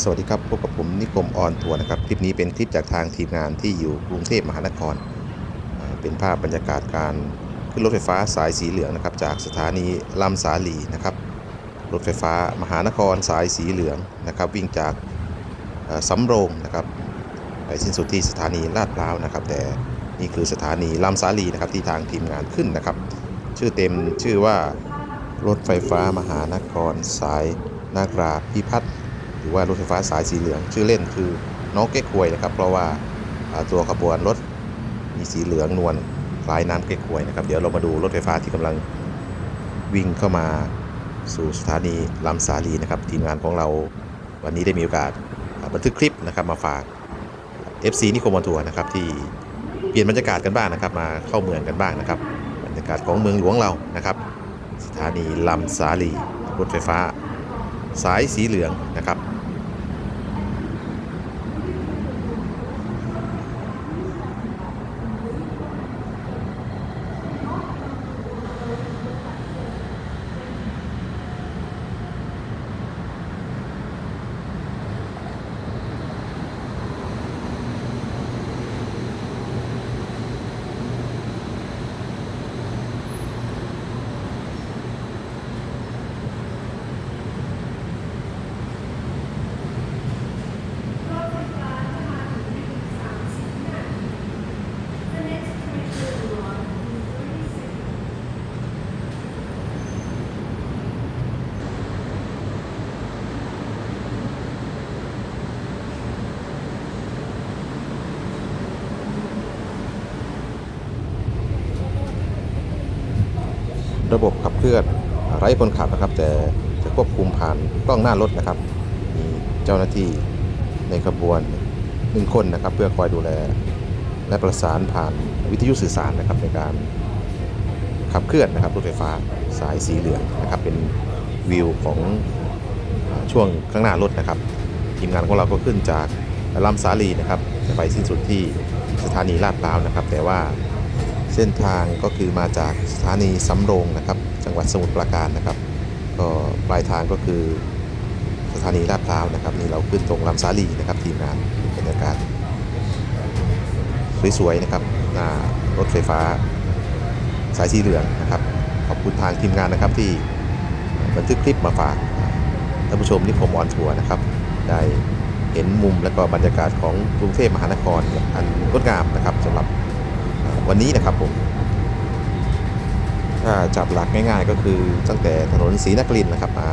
สวัสดีครับพบกับผมนิคมออนทัวร์นะครับ คลิปนี้เป็นคลิปจากทางทีมงานที่อยู่กรุงเทพมหานคร เป็นภาพบรรยากาศการขึ้นรถไฟฟ้าสายสีเหลืองนะครับ จากสถานีลำสาลีนะครับ รถไฟฟ้ามหานครสายสีเหลืองนะครับ วิ่งจากสำโรงนะครับไปสิ้นสุดที่สถานีลาดพร้าวนะครับ แต่นี่คือสถานีลำสาลีนะครับที่ทางทีมงานขึ้นนะครับ ชื่อเต็มชื่อว่ารถไฟฟ้ามหานครสายนาคราพิพัฒน์ หรือว่ารถไฟฟ้าสายสีเหลือง ชื่อเล่นคือน้องเก๊กควยนะครับ เพราะว่าตัวขบวนรถมีสีเหลืองนวลคล้ายน้ำเก๊กควยนะครับ เดี๋ยวเรามาดูรถไฟฟ้าที่กำลังวิ่งเข้ามาสู่สถานีลำสาลีนะครับ ทีมงานของเราวันนี้ได้มีโอกาสบันทึกคลิปนะครับมาฝาก FC นิโคมอนทัวร์นะครับที่เปลี่ยนบรรยากาศกันบ้างนะครับ มาเข้าเมืองกันบ้างนะครับ บรรยากาศของเมืองหลวงเรานะครับ สถานีลำสาลีรถไฟฟ้า สายสีเหลืองนะครับ ระบบขับเคลื่อนไร้คนขับนะครับ แต่จะควบคุมผ่านกล้องหน้ารถนะครับ มีเจ้าหน้าที่ในขบวนหนึ่งคนนะครับ เพื่อคอยดูแล และประสานผ่านวิทยุสื่อสารนะครับ ในการขับเคลื่อนนะครับรถไฟฟ้าสายสีเหลืองนะครับ เป็นวิวของอช่วงข้างหน้ารถนะครับ ทีมงานของเราก็ขึ้นจากลำสาลีนะครับจะไปสิ้นสุดที่สถานีลาดพร้าวนะครับ แต่ว่า เส้นทางก็คือมาจากสถานีสำโรงนะครับ จังหวัดสมุทรปราการนะครับ ก็ปลายทางก็คือสถานีลาดพร้าวนะครับนี่เราขึ้นตรงลำสาลีนะครับทีมงานบรรยากาศสวยๆนะครับหน้ารถไฟฟ้าสายสีเหลืองนะครับ ขอบคุณทางทีมงานนะครับที่บันทึกคลิปมาฝากท่านผู้ชมที่ผมออนทัวร์นะครับ ได้เห็นมุมและก็บรรยากาศของกรุงเทพมหานครอันงดงามนะครับสำหรับ วันนี้นะครับผมถ้าจับหลักง่ายๆ ก็คือตั้งแต่ถนนศรีนครินนะครับมา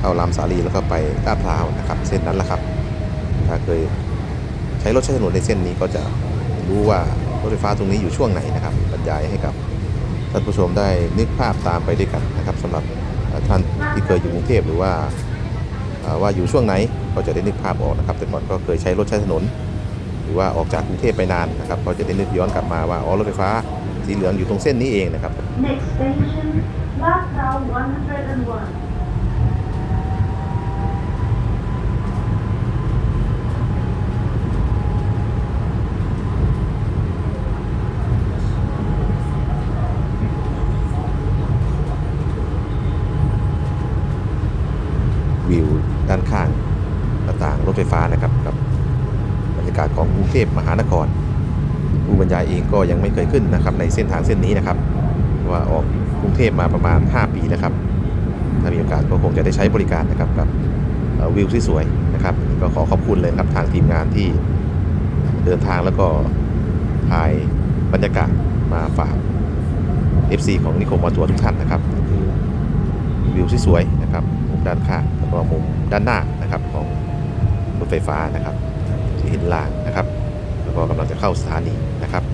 เข้าลำสาลีแล้วก็ไปลาดพร้าวนะครับ เส้นนั้นแหละครับถ้าเคยใช้รถใช้ถนนในเส้นนี้ก็จะรู้ว่ารถไฟฟ้าตรงนี้อยู่ช่วงไหนนะครับบรรยายให้กับท่านผู้ชมได้นึกภาพตามไปด้วยกันนะครับสำหรับท่านที่เคยอยู่กรุงเทพหรือว่าว่าอยู่ช่วงไหนก็จะได้นึกภาพออกนะครับแต่ก่อนก็เคยใช้รถใช้ถนน รือว่าออกจากกรุงเทพไปนานนะครับเขาจะได้นึกย้อนกลับมาว่าอ๋อรถไฟฟ้าสีเหลืองอยู่ตรงเส้นนี้เองนะครับ Next station, Lhasa 101. วิวด้านข้างหน้าต่างรถไฟฟ้านะครับกับบรรยากาศของกรุง เทพมหานคร ผู้บรรยายเองก็ยังไม่เคยขึ้นนะครับในเส้นทางเส้นนี้นะครับ ว่าออกกรุงเทพมาประมาณ 5 ปีแล้วครับ ถ้ามีโอกาสก็คงจะได้ใช้บริการนะครับกับวิวที่สวยนะครับ ก็ขอขอบคุณเลยครับทางทีมงานที่เดินทางแล้วก็ถ่ายบรรยากาศมาฝาก FC ของนิคมวอทัวร์ทุกท่านนะครับคือวิวที่สวยนะครับมุมด้านข้างแล้วก็มุมด้านหน้านะครับของรถไฟฟ้านะครับที่เห็นล่างนะครับ แล้วก็กำลังจะเข้าสถานีนะครับ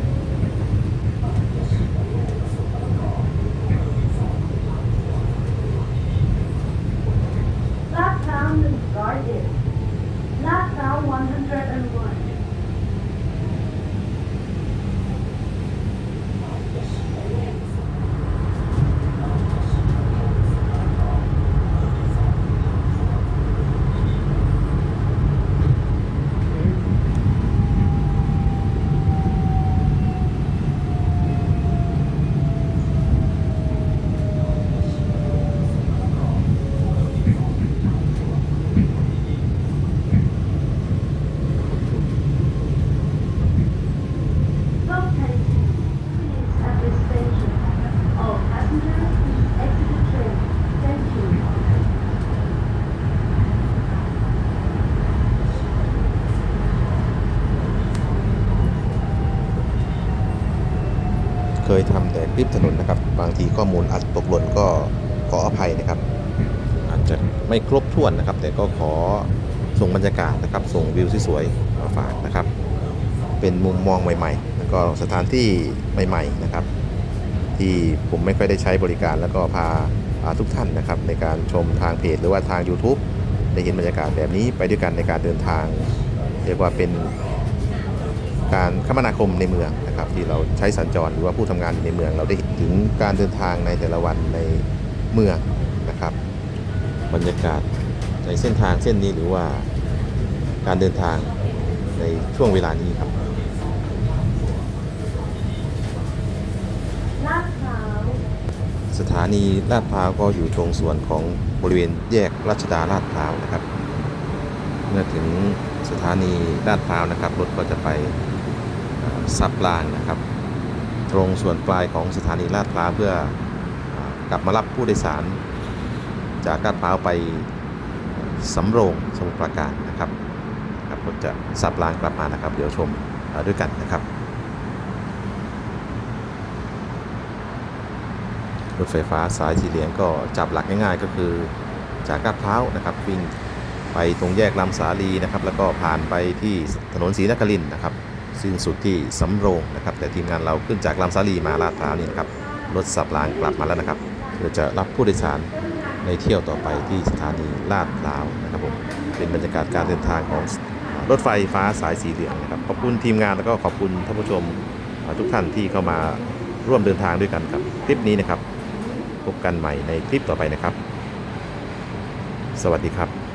Lhasa is guarded. Lhasa 101. ริมถนนนะครับ บาง ทีข้อมูลอาจตกหล่นก็ขออภัยนะครับ อาจจะไม่ครบถ้วนนะครับ แต่ก็ขอส่งบรรยากาศนะครับ ส่งวิวที่สวยๆมาฝากนะครับ เป็นมุมมองใหม่ ๆ แล้วก็สถานที่ใหม่ ๆนะครับ ที่ผมไม่ค่อยได้ใช้บริการแล้วก็พาพาทุกท่านนะครับ ในการชมทางเพจหรือว่าทาง YouTube ได้เห็นบรรยากาศแบบนี้ไปด้วยกันในการเดินทาง เรียกว่าเป็น การคมนาคมในเมืองนะครับที่เราใช้สัญจรหรือว่าผู้ทำงานอยู่ในเมือง เราได้เห็นถึงการเดินทางในแต่ละวันในเมืองนะครับ บรรยากาศในเส้นทางเส้นนี้หรือว่าการเดินทางในช่วงเวลานี้ครับสถานีลาดพร้าวก็อยู่ตรงส่วนของบริเวณแยกรัชดาลาดพร้าวนะครับ เมื่อถึงสถานีลาดพร้าวนะครับรถก็จะไป ซับรางนะครับ ตรงส่วนปลายของสถานีลาดพร้าวเพื่อกลับมารับผู้โดยสาร จากลาดพร้าวไปสำโรงสมุทรปราการนะครับครับรถจะสับรางกลับมานะครับ เดี๋ยวชมด้วยกันนะครับรถไฟฟ้าสายสีเหลืองก็จับหลักง่ายๆ ก็คือจากลาดพร้าวนะครับวิ่งไปตรงแยกลำสาลีนะครับ แล้วก็ผ่านไปที่ถนนศรีนครินนะครับ ซึ่งสุดที่สำโรงนะครับ แต่ทีมงานเราขึ้นจากลำสาลีมาลาดพร้าวนี่นะครับรถสับรางกลับมาแล้วนะครับเพื่อจะรับผู้โดยสารในเที่ยวต่อไปที่สถานีลาดพร้าวนะครับผมเป็นบรรยากาศการเดินทางของรถไฟฟ้าสายสีเหลืองนะครับขอบคุณทีมงานแล้วก็ขอบคุณท่านผู้ชมทุกท่านที่เข้ามาร่วมเดินทางด้วยกันกับคลิปนี้นะครับ พบกันใหม่ในคลิปต่อไปนะครับ สวัสดีครับ